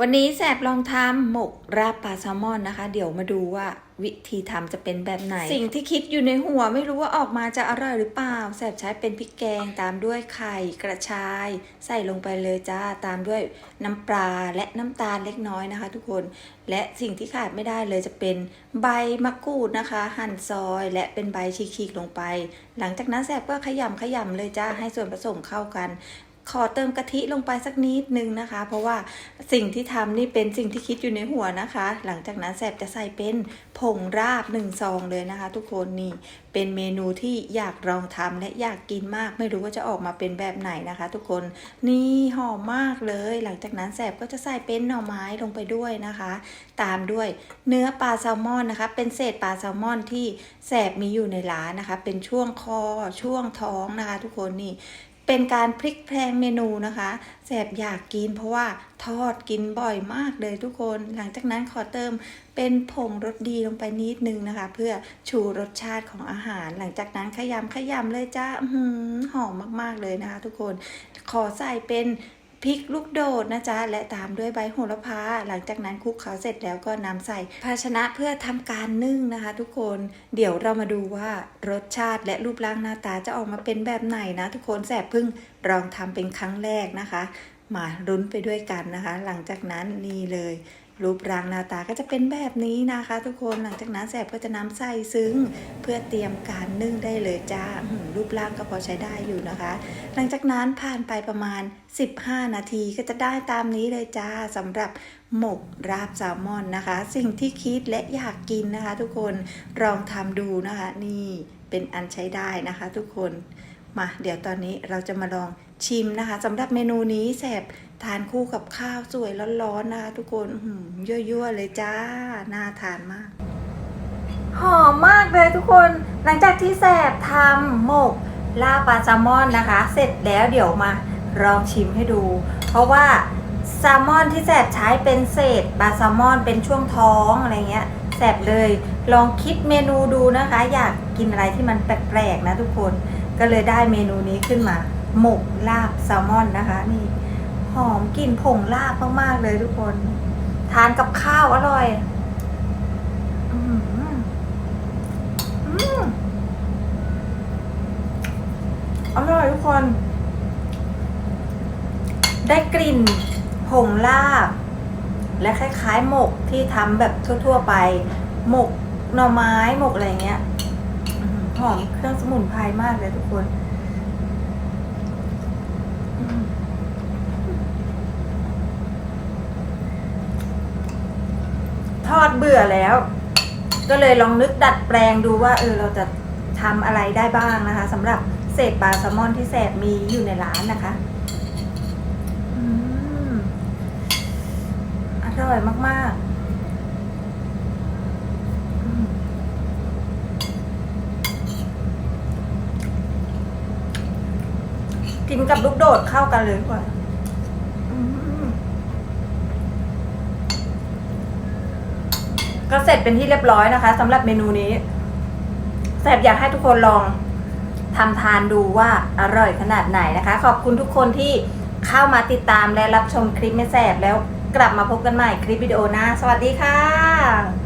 วันนี้แสบลองทำหมกราบปลาแซลมอนนะคะ เดี๋ยวมาดูว่าวิธีทำจะเป็นแบบไหน สิ่งที่คิดอยู่ในหัวไม่รู้ว่าออกมาจะอร่อยหรือเปล่า แสบใช้เป็นพริกแกงตามด้วยไข่กระชาย ใส่ลงไปเลยจ้าตามด้วยน้ำปลาและน้ำตาลเล็กน้อยนะคะ ทุกคนและสิ่งที่ขาดไม่ได้เลยจะเป็นใบมะกรูดนะคะ หั่นซอยและเป็นใบฉีกๆลงไป หลังจากนั้นแสบก็ขยำขยำเลยจ้าให้ส่วนผสมเข้ากัน ขอเติมกะทิลงไปสักนิดนึงนะคะ เพราะว่าสิ่งที่ทำนี่เป็นสิ่งที่คิดอยู่ในหัวนะคะ หลังจากนั้นแสบจะใส่เป็นผงราบหนึ่งซองเลยนะคะ ทุกคนนี่เป็นเมนูที่อยากลองทำและอยากกินมาก ไม่รู้ว่าจะออกมาเป็นแบบไหนนะคะ ทุกคนนี่หอมมากเลย หลังจากนั้นแสบก็จะใส่เป็นหน่อไม้ลงไปด้วยนะคะ ตามด้วยเนื้อปลาแซลมอนนะคะ เป็นเศษปลาแซลมอนที่แสบมีอยู่ในร้านนะคะ เป็นช่วงคอช่วงท้องนะคะ ทุกคนนี่ เป็นการพลิกแพลงเมนูนะคะแสบอยากกินเพราะว่าทอดกินบ่อยมากเลยทุกคน หลังจากนั้นขอเติมเป็นผงรสดีลงไปนิดนึงนะคะ เพื่อชูรสชาติของอาหาร หลังจากนั้นขยำขยำเลยจ้าหอมมากๆเลยนะคะ ทุกคน ขอใส่เป็น พริกลูกโดดนะจ๊ะ และตามด้วยใบโหระพา หลังจากนั้นคลุกเคล้าเสร็จแล้วก็นำใส่ภาชนะเพื่อทำการนึ่งนะคะ ทุกคน เดี๋ยวเรามาดูว่ารสชาติและรูปร่างหน้าตาจะออกมาเป็นแบบไหนนะ ทุกคนแสบพึ่งลองทำเป็นครั้งแรกนะคะ มารุ้นไปด้วยกันนะคะ หลังจากนั้นนี่เลย รูปร่างหน้าตาก็จะเป็นแบบนี้นะคะ ทุกคนหลังจากนั้นแสบก็จะน้ำใส่ซึ้ง เพื่อเตรียมการนึ่งได้เลยจ้ารูปร่างก็พอใช้ได้อยู่นะคะ หลังจากนั้นผ่านไปประมาณ 15 นาทีก็จะได้ตามนี้เลยจ้าสำหรับหมกราบแซลมอนนะคะ สิ่งที่คิดและอยากกินนะคะ ทุกคนลองทำดูนะคะ นี่เป็นอันใช้ได้นะคะ ทุกคน มาเดี๋ยวตอนนี้เราจะมาลองชิมนะคะสำหรับเมนูนี้แสบทานคู่กับข้าวสวยร้อนๆนะคะทุกคนหือยั่วๆเลยจ้า น่าทานมาก หอมมากเลยทุกคน หลังจากที่แสบทำหมกลาปลาแซลมอนนะคะ เสร็จแล้วเดี๋ยวมาลองชิมให้ดู เพราะว่าแซลมอนที่แสบใช้เป็นเศษปลาแซลมอนเป็นช่วงท้องอะไรเงี้ยแสบเลย ลองคิดเมนูดูนะคะ อยากกินอะไรที่มันแปลกๆนะทุกคน ก็เลยได้เมนูนี้ขึ้นมา หมกลาบแซลมอนนะคะ นี่ หอมกลิ่นผงลาบมากๆเลยทุกคน ทานกับข้าวอร่อยอร่อยทุกคน ได้กลิ่นผงลาบ และคล้ายๆ หมกที่ทำแบบทั่ว ๆ ไป หมกหน่อไม้หมกอะไรเงี้ย อมเครื่องสมุนไพรมากเลยทุกคนทอดเบื่อแล้ว ก็เลยลองนึกดัดแปลงดูว่า เออเราจะทำอะไรได้บ้างนะคะสำหรับเศษปลาแซลมอนที่แสบมีอยู่ในร้านนะคะอืมอร่อยมาก ๆ กับลูกโดดเข้ากันเลยดีกว่าก็เสร็จเป็นที่เรียบร้อยนะคะสำหรับเมนูนี้แสบอยากให้ทุกคนลองทำทานดูว่าอร่อยขนาดไหนนะคะ ขอบคุณทุกคนที่เข้ามาติดตามและรับชมคลิปไม่แสบแล้วกลับมาพบกันใหม่คลิปวิดีโอหน้า สวัสดีค่ะ